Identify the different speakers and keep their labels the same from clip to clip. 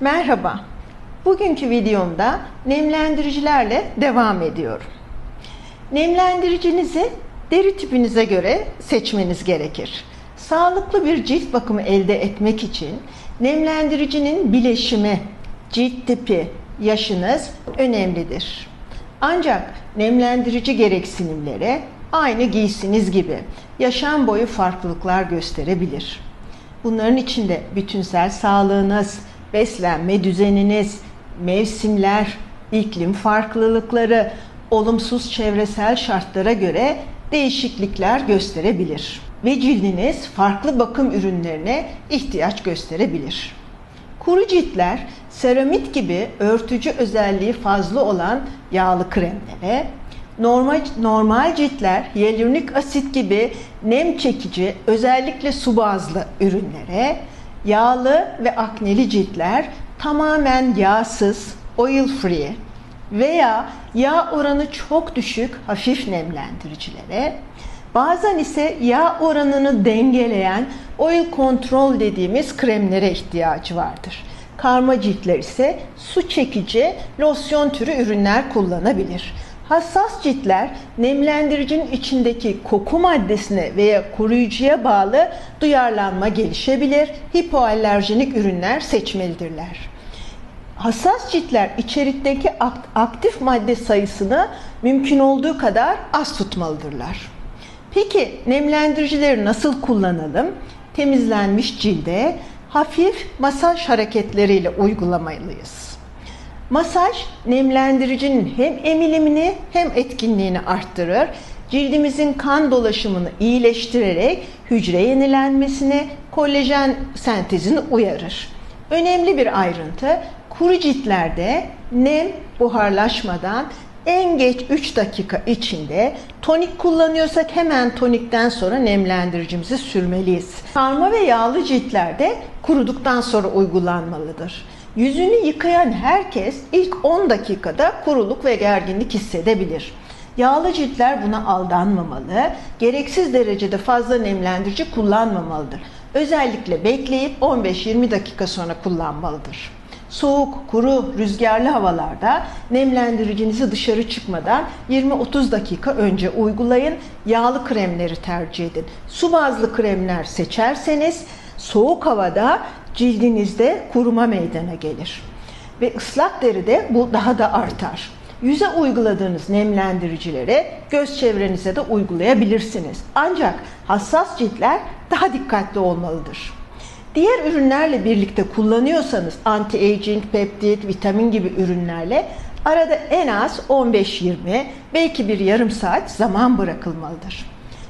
Speaker 1: Merhaba. Bugünkü videomda nemlendiricilerle devam ediyorum. Nemlendiricinizi deri tipinize göre seçmeniz gerekir. Sağlıklı bir cilt bakımı elde etmek için nemlendiricinin bileşimi, cilt tipi, yaşınız önemlidir. Ancak nemlendirici gereksinimlere aynı giysiniz gibi yaşam boyu farklılıklar gösterebilir. Bunların içinde bütünsel sağlığınız, beslenme düzeniniz, mevsimler, iklim farklılıkları, olumsuz çevresel şartlara göre değişiklikler gösterebilir ve cildiniz farklı bakım ürünlerine ihtiyaç gösterebilir. Kuru ciltler seramit gibi örtücü özelliği fazla olan yağlı kremlere, normal, normal ciltler hyaluronik asit gibi nem çekici özellikle su bazlı ürünlere, yağlı ve akneli ciltler tamamen yağsız, oil free veya yağ oranı çok düşük hafif nemlendiricilere, bazen ise yağ oranını dengeleyen oil control dediğimiz kremlere ihtiyacı vardır. Karma ciltler ise su çekici losyon türü ürünler kullanabilir. Hassas ciltler nemlendiricinin içindeki koku maddesine veya koruyucuya bağlı duyarlanma gelişebilir. Hipoalerjenik ürünler seçmelidirler. Hassas ciltler içerikteki aktif madde sayısını mümkün olduğu kadar az tutmalıdırlar. Peki nemlendiricileri nasıl kullanalım? Temizlenmiş cilde hafif masaj hareketleriyle uygulamalıyız. Masaj nemlendiricinin hem emilimini hem etkinliğini arttırır. Cildimizin kan dolaşımını iyileştirerek hücre yenilenmesine, kolajen sentezini uyarır. Önemli bir ayrıntı kuru ciltlerde nem buharlaşmadan en geç 3 dakika içinde tonik kullanıyorsak hemen tonikten sonra nemlendiricimizi sürmeliyiz. Karma ve yağlı ciltlerde kuruduktan sonra uygulanmalıdır. Yüzünü yıkayan herkes ilk 10 dakikada kuruluk ve gerginlik hissedebilir. Yağlı ciltler buna aldanmamalı, gereksiz derecede fazla nemlendirici kullanmamalıdır. Özellikle bekleyip 15-20 dakika sonra kullanmalıdır. Soğuk, kuru, rüzgarlı havalarda nemlendiricinizi dışarı çıkmadan 20-30 dakika önce uygulayın. Yağlı kremleri tercih edin. Su bazlı kremler seçerseniz soğuk havada cildinizde kuruma meydana gelir. Ve ıslak deride bu daha da artar. Yüze uyguladığınız nemlendiricilere göz çevrenize de uygulayabilirsiniz. Ancak hassas ciltler daha dikkatli olmalıdır. Diğer ürünlerle birlikte kullanıyorsanız anti-aging, peptit, vitamin gibi ürünlerle arada en az 15-20 belki bir yarım saat zaman bırakılmalıdır.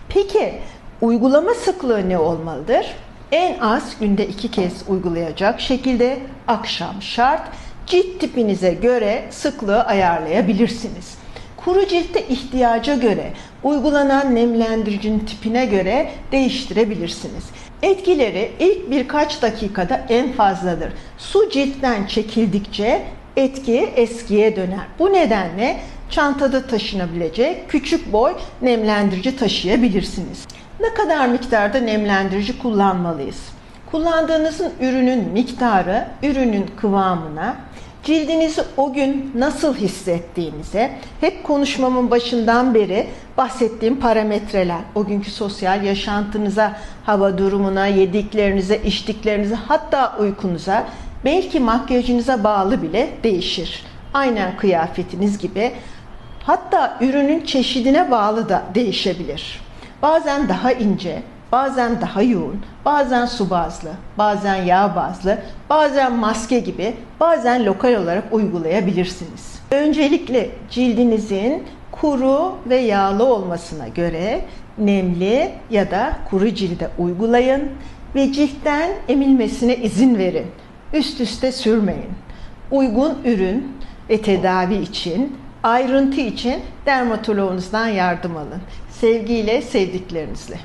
Speaker 1: Peki uygulama sıklığı ne olmalıdır? En az günde iki kez uygulayacak şekilde akşam şart. Cilt tipinize göre sıklığı ayarlayabilirsiniz. Kuru ciltte ihtiyaca göre uygulanan nemlendiricinin tipine göre değiştirebilirsiniz. Etkileri ilk birkaç dakikada en fazladır. Su ciltten çekildikçe etki eskiye döner. Bu nedenle çantada taşınabilecek küçük boy nemlendirici taşıyabilirsiniz. Ne kadar miktarda nemlendirici kullanmalıyız? Kullandığınızın ürünün miktarı, ürünün kıvamına, cildinizi o gün nasıl hissettiğinize, hep konuşmamın başından beri bahsettiğim parametreler, o günkü sosyal yaşantınıza, hava durumuna, yediklerinize, içtiklerinize, hatta uykunuza, belki makyajınıza bağlı bile değişir. Aynen kıyafetiniz gibi. Hatta ürünün çeşidine bağlı da değişebilir. Bazen daha ince, bazen daha yoğun, bazen su bazlı, bazen yağ bazlı, bazen maske gibi, bazen lokal olarak uygulayabilirsiniz. Öncelikle cildinizin kuru ve yağlı olmasına göre nemli ya da kuru cilde uygulayın ve ciltten emilmesine izin verin. Üst üste sürmeyin. Uygun ürün ve tedavi için, ayrıntı için dermatoloğunuzdan yardım alın. Sevgiyle, sevdiklerinizle.